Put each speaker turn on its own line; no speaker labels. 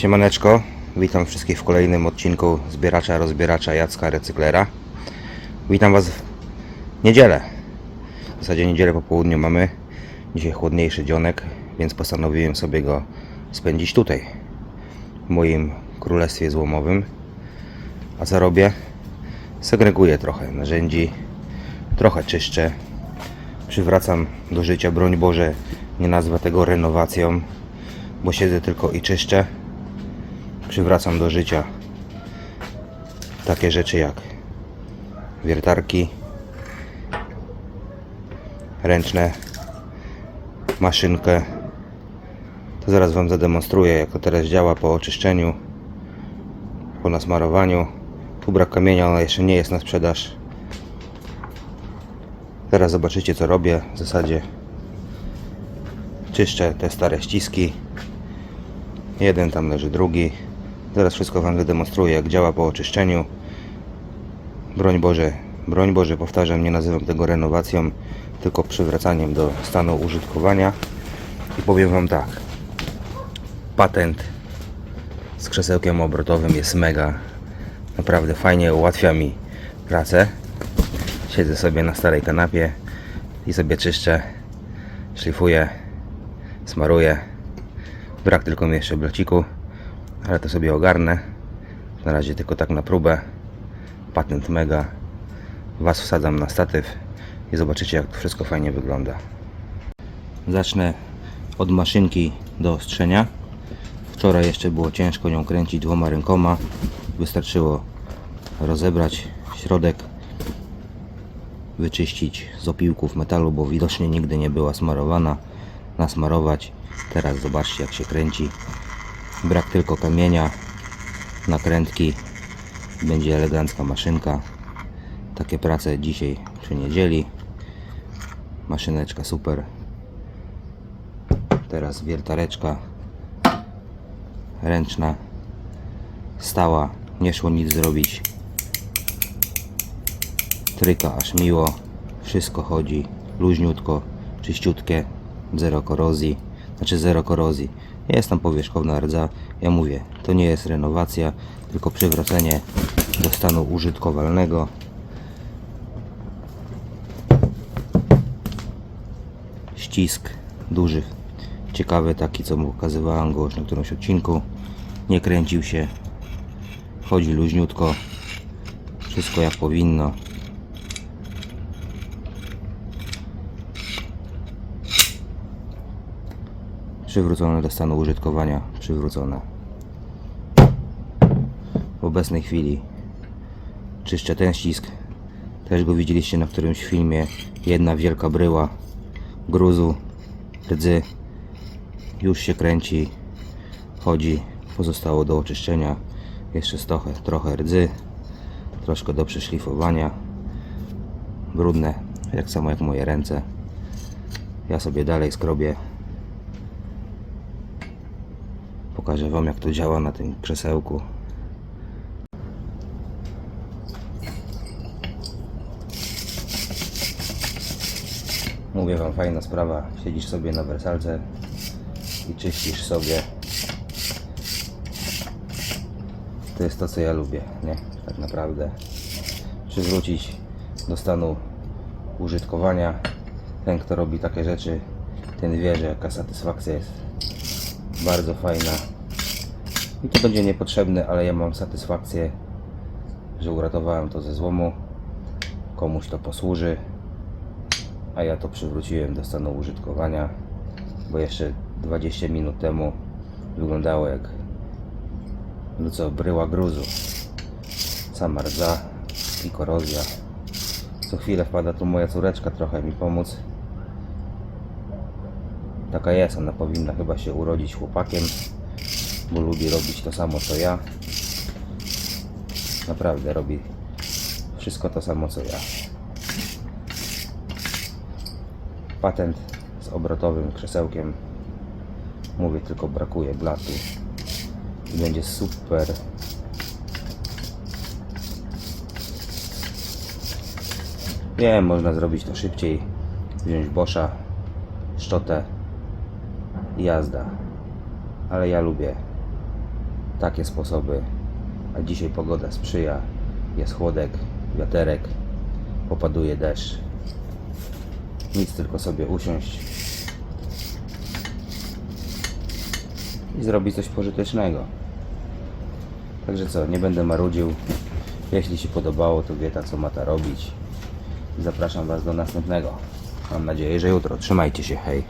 Siemaneczko, witam wszystkich w kolejnym odcinku zbieracza, rozbieracza Jacka Recyklera. Witam Was w niedzielę. W zasadzie niedzielę po południu mamy. Dzisiaj chłodniejszy dzionek, więc postanowiłem sobie go spędzić tutaj, w moim królestwie złomowym. A co robię? Segreguję trochę narzędzi, trochę czyszczę, przywracam do życia, broń Boże, nie nazwę tego renowacją, bo siedzę tylko i czyszczę. Przywracam do życia takie rzeczy jak wiertarki ręczne, maszynkę. To zaraz Wam zademonstruję, jak to teraz działa po oczyszczeniu, po nasmarowaniu. Tu brak kamienia, ona jeszcze nie jest na sprzedaż. Teraz zobaczycie co robię w zasadzie. Czyszczę te stare ściski. Jeden tam leży drugi. Zaraz wszystko Wam zademonstruję jak działa po oczyszczeniu. Broń Boże, broń Boże, powtarzam, nie nazywam tego renowacją, tylko przywracaniem do stanu użytkowania. I powiem Wam tak. Patent z krzesełkiem obrotowym jest mega. Naprawdę fajnie ułatwia mi pracę. Siedzę sobie na starej kanapie i sobie czyszczę, szlifuję, smaruję. Brak tylko mi jeszcze ale to sobie ogarnę. Na razie tylko tak na próbę. Patent mega. Was wsadzam na statyw i zobaczycie jak to wszystko fajnie wygląda. Zacznę od maszynki do ostrzenia. Wczoraj jeszcze było ciężko nią kręcić dwoma rękoma. Wystarczyło rozebrać środek, wyczyścić z opiłków metalu, bo widocznie nigdy nie była smarowana. Nasmarować. Teraz zobaczcie jak się kręci. Brak tylko kamienia, nakrętki. Będzie elegancka maszynka. Takie prace dzisiaj przy niedzieli. Maszyneczka super. Teraz wiertareczka ręczna, stała, nie szło nic zrobić. Tryka aż miło, wszystko chodzi, luźniutko, czyściutkie, zero korozji, znaczy zero korozji. Jest tam powierzchowna rdza, ja mówię, to nie jest renowacja, tylko przywrócenie do stanu użytkowalnego. Ścisk duży, ciekawy taki, co mu pokazywałem go już na którymś odcinku. Nie kręcił się, chodzi luźniutko, wszystko jak powinno. Przywrócone do stanu użytkowania, przywrócone. W obecnej chwili czyszczę ten ścisk. Też go widzieliście na którymś filmie. Jedna wielka bryła gruzu, rdzy. Już się kręci, chodzi. Pozostało do oczyszczenia jeszcze trochę, trochę rdzy, troszkę do przeszlifowania. Brudne, jak samo jak moje ręce. Ja sobie dalej skrobię. Pokażę Wam jak to działa na tym krzesełku. Mówię Wam, fajna sprawa. Siedzisz sobie na wersalce i czyścisz sobie. To jest to, co ja lubię, nie? Tak naprawdę. Przywrócić do stanu użytkowania. Ten, kto robi takie rzeczy, ten wie, że jaka satysfakcja jest bardzo fajna. I to będzie niepotrzebne, ale ja mam satysfakcję, że uratowałem to ze złomu. Komuś to posłuży a ja to przywróciłem do stanu użytkowania, bo jeszcze 20 minut temu wyglądało jak no co, bryła gruzu. Sama rdza i korozja. Co chwilę wpada tu moja córeczka trochę mi pomóc. Taka jest, ona powinna chyba się urodzić chłopakiem, bo lubi robić to samo co ja. Naprawdę robi wszystko to samo co ja. patent z obrotowym krzesełkiem. Mówię, tylko brakuje blatu. I będzie super. Wiem, można zrobić to szybciej. Wziąć Boscha, szczotę i jazda. Ale ja lubię takie sposoby. A dzisiaj pogoda sprzyja. Jest chłodek, wiaterek, popaduje deszcz. Nic, tylko sobie usiąść i zrobić coś pożytecznego. Także co, nie będę marudził. Jeśli się podobało, to wie ta co ma ta robić. Zapraszam Was do następnego. Mam nadzieję, że jutro. Trzymajcie się, hej.